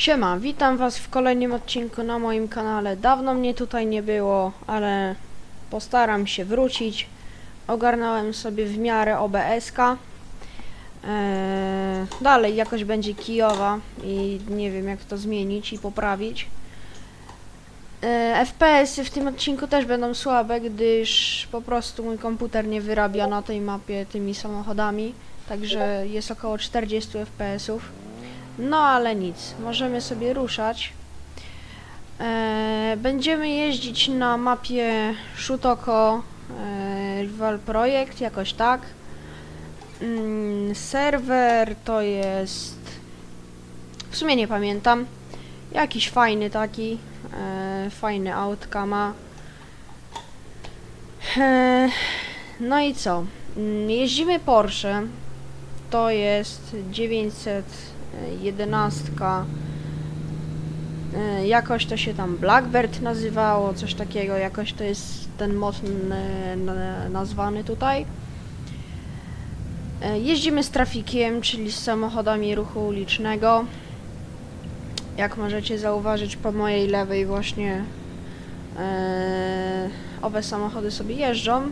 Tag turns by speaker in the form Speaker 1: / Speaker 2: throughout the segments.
Speaker 1: Siema, witam was w kolejnym odcinku na moim kanale. Dawno mnie tutaj nie było, ale postaram się wrócić. Ogarnąłem sobie w miarę OBS-ka. Eee, dalej jakoś będzie kijowa i nie wiem jak to zmienić i poprawić. Eee, FPS-y w tym odcinku też będą słabe, gdyż po prostu mój komputer nie wyrabia na tej mapie tymi samochodami. Także jest około 40 FPS-ów. No ale nic, możemy sobie ruszać. E, będziemy jeździć na mapie Shutoko e, Rival Project, jakoś tak. Mm, serwer to jest... W sumie nie pamiętam. Jakiś fajny taki. E, fajny autka ma. E, no i co? Mm, Jeździmy Porsche. To jest 911. E, Jakoś to się tam Blackbird nazywało, coś takiego. Jakoś to jest ten mod n- nazwany tutaj. E, Jeździmy z trafikiem, czyli z samochodami ruchu ulicznego. Jak możecie zauważyć po mojej lewej właśnie e, owe samochody sobie jeżdżą.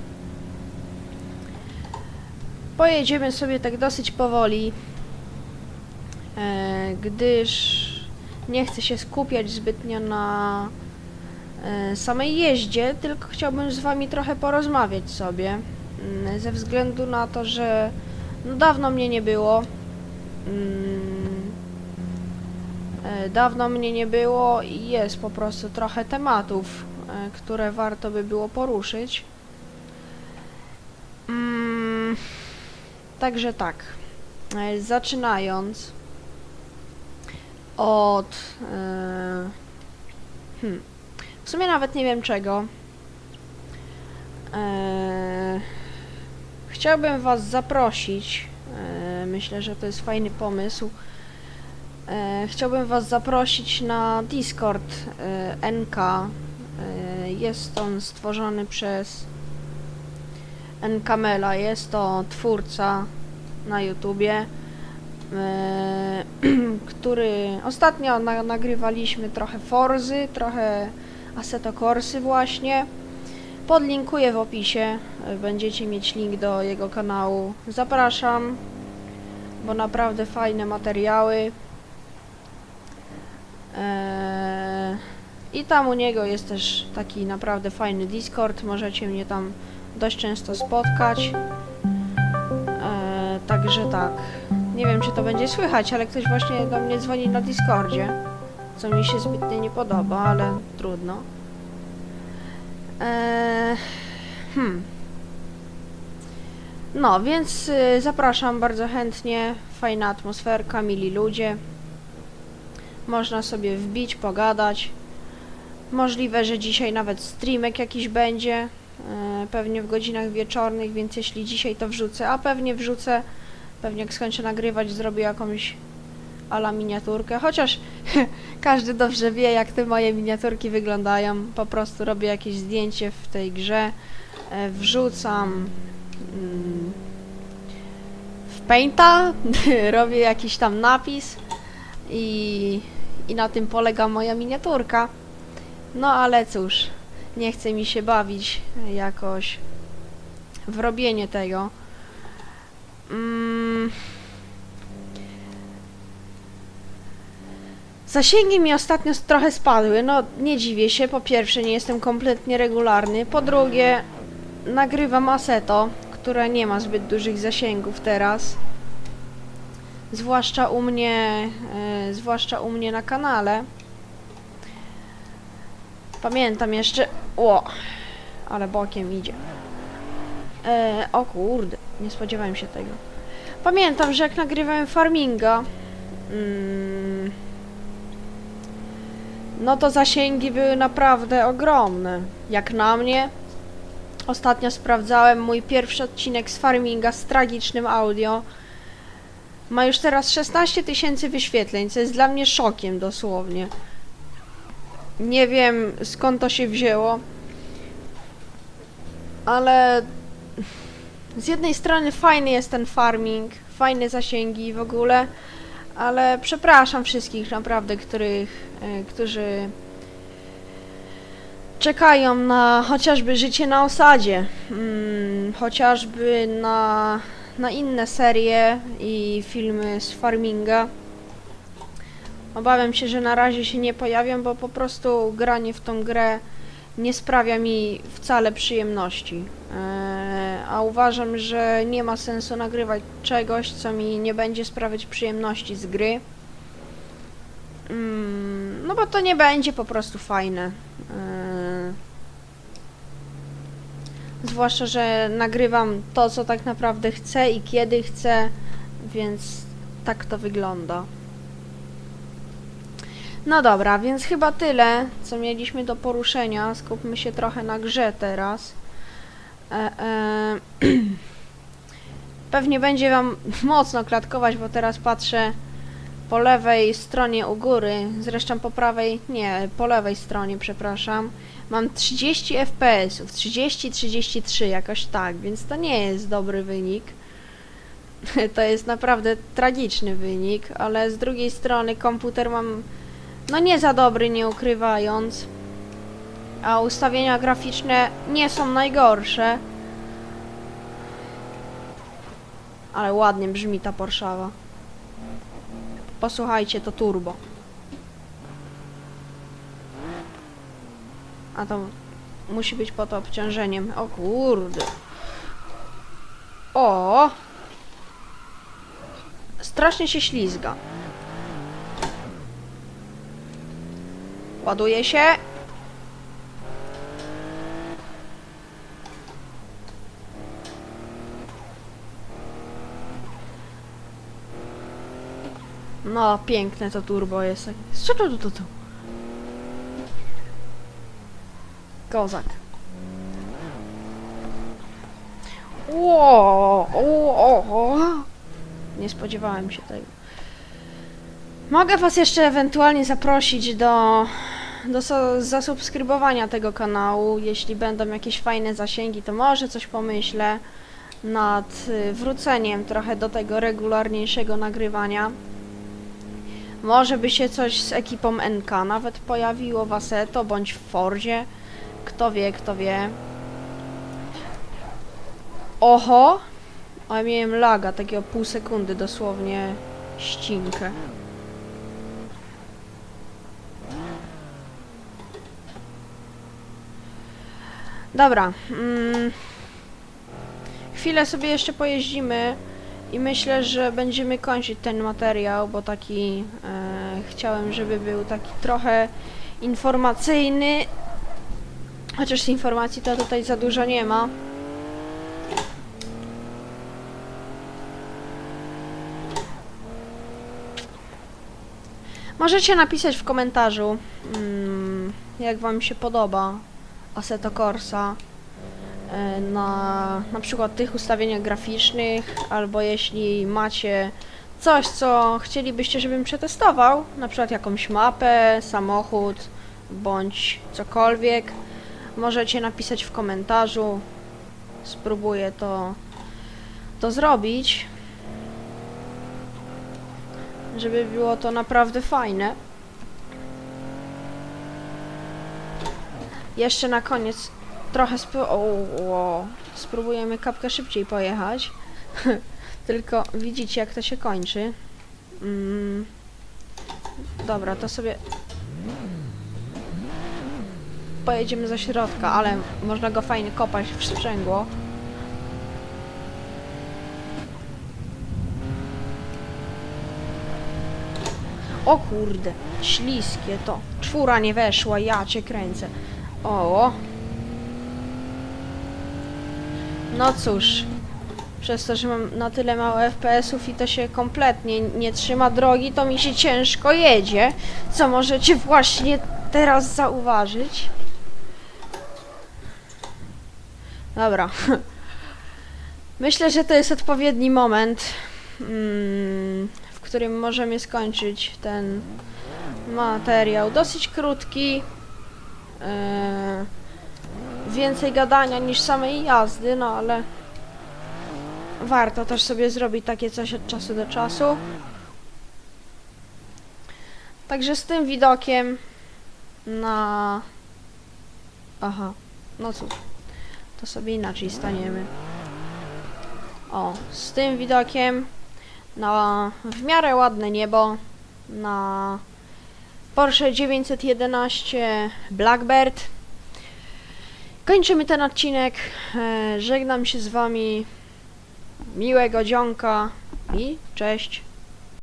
Speaker 1: Pojedziemy sobie tak dosyć powoli, e, gdyż nie chcę się skupiać zbytnio na e, samej jeździe, tylko chciałbym z wami trochę porozmawiać sobie, mm, ze względu na to, że no dawno mnie nie było. Mm, e, Dawno mnie nie było i jest po prostu trochę tematów, e, które warto by było poruszyć. Mm, Także tak, e, zaczynając od. E, hmm, w sumie nawet nie wiem czego. E, chciałbym Was zaprosić. E, myślę, że to jest fajny pomysł. Chciałbym Was zaprosić na Discord NK. Jest on stworzony przez Nkamela. Jest to twórca na YouTubie, który ostatnio na, nagrywaliśmy trochę Forzy, trochę Assetto Corsy właśnie. Podlinkuję w opisie, e, będziecie mieć link do jego kanału. Zapraszam, bo naprawdę fajne materiały. E, I tam u niego jest też taki naprawdę fajny Discord, możecie mnie tam dość często spotkać. E, także tak. Nie wiem, czy to będzie słychać, ale ktoś właśnie do mnie dzwoni na Discordzie. Co mi się zbytnio nie podoba, ale trudno. E, hmm. No, więc y, zapraszam bardzo chętnie. Fajna atmosferka, mili ludzie. Można sobie wbić, pogadać. Możliwe, że dzisiaj nawet streamek jakiś będzie. E, pewnie w godzinach wieczornych, więc jeśli dzisiaj to wrzucę, a pewnie wrzucę, pewnie jak skończę nagrywać, zrobię jakąś ala miniaturkę, chociaż każdy dobrze wie, jak te moje miniaturki wyglądają. Po prostu robię jakieś zdjęcie w tej grze, e, wrzucam mm, w Painta, robię jakiś tam napis i, i na tym polega moja miniaturka. No ale cóż, nie chce mi się bawić jakoś w robienie tego. Zasięgi mi ostatnio trochę spadły. No, nie dziwię się. Po pierwsze, nie jestem kompletnie regularny. Po drugie, nagrywam Aseto, które nie ma zbyt dużych zasięgów teraz. Zwłaszcza u mnie, e, zwłaszcza u mnie na kanale. Pamiętam jeszcze. O! Ale bokiem idzie. E, o kurde, nie spodziewałem się tego. Pamiętam, że jak nagrywałem farminga. Mm, no to zasięgi były naprawdę ogromne. Jak na mnie. Ostatnio sprawdzałem mój pierwszy odcinek z farminga z tragicznym audio. Ma już teraz 16 tysięcy wyświetleń, co jest dla mnie szokiem dosłownie. Nie wiem skąd to się wzięło, ale z jednej strony fajny jest ten farming, fajne zasięgi w ogóle, Ale przepraszam wszystkich naprawdę, których, e, którzy czekają na chociażby życie na osadzie, mm, chociażby na, na inne serie i filmy z farminga. Obawiam się, że na razie się nie pojawią, bo po prostu granie w tą grę nie sprawia mi wcale przyjemności. Eee, a uważam, że nie ma sensu nagrywać czegoś, co mi nie będzie sprawiać przyjemności z gry. Mm, no bo to nie będzie po prostu fajne. Eee, zwłaszcza, że nagrywam to, co tak naprawdę chcę i kiedy chcę, więc tak to wygląda. No dobra, więc chyba tyle, co mieliśmy do poruszenia. Skupmy się trochę na grze teraz. E, e, pewnie będzie wam mocno klatkować, bo teraz patrzę po lewej stronie u góry, zresztą po prawej, nie, po lewej stronie, przepraszam. Mam 30 FPS-ów, 30-33 jakoś tak, więc to nie jest dobry wynik. To jest naprawdę tragiczny wynik, ale z drugiej strony komputer mam no nie za dobry, nie ukrywając. A ustawienia graficzne nie są najgorsze. Ale ładnie brzmi ta Porszawa. Posłuchajcie, to turbo. A to musi być pod obciążeniem. O kurde. O! Strasznie się ślizga. Ładuje się. No, piękne to turbo jest. Co to, to, to, to? Kozak. Ło, o, o. Nie spodziewałem się tego. Mogę was jeszcze ewentualnie zaprosić do, do zasubskrybowania tego kanału. Jeśli będą jakieś fajne zasięgi, to może coś pomyślę nad y, wróceniem trochę do tego regularniejszego nagrywania. Może by się coś z ekipą NK nawet pojawiło w Aseto bądź w Fordzie. Kto wie, kto wie. Oho! A miałem laga, takiego pół sekundy dosłownie ścinkę. Dobra. Mm, chwilę sobie jeszcze pojeździmy i myślę, że będziemy kończyć ten materiał, bo taki e, chciałem, żeby był taki trochę informacyjny. Chociaż informacji to tutaj za dużo nie ma. Możecie napisać w komentarzu, mm, jak wam się podoba Assetto Corsa e, na na przykład tych ustawieniach graficznych, albo jeśli macie coś, co chcielibyście, żebym przetestował, na przykład jakąś mapę, samochód, bądź cokolwiek, możecie napisać w komentarzu. Spróbuję to, to zrobić, żeby było to naprawdę fajne. Jeszcze na koniec trochę spró- o, o, spróbujemy kapkę szybciej pojechać. Tylko widzicie jak to się kończy. Mm. Dobra, to sobie pojedziemy za środka, ale można go fajnie kopać w sprzęgło. O kurde, śliskie to. Czwóra nie weszła, ja cię kręcę. O. No cóż. Przez to, że mam na tyle mało FPS-ów i to się kompletnie nie trzyma drogi, to mi się ciężko jedzie. Co możecie właśnie teraz zauważyć. Dobra. Myślę, że to jest odpowiedni moment, mm, w którym możemy skończyć ten materiał. Dosyć krótki. Więcej gadania niż samej jazdy, no ale warto też sobie zrobić takie coś od czasu do czasu. Także z tym widokiem na... Aha, no cóż, to sobie inaczej staniemy. O, z tym widokiem na w miarę ładne niebo na Porsche 911 Blackbird. Kończymy ten odcinek. E, żegnam się z wami. Miłego dzionka i cześć.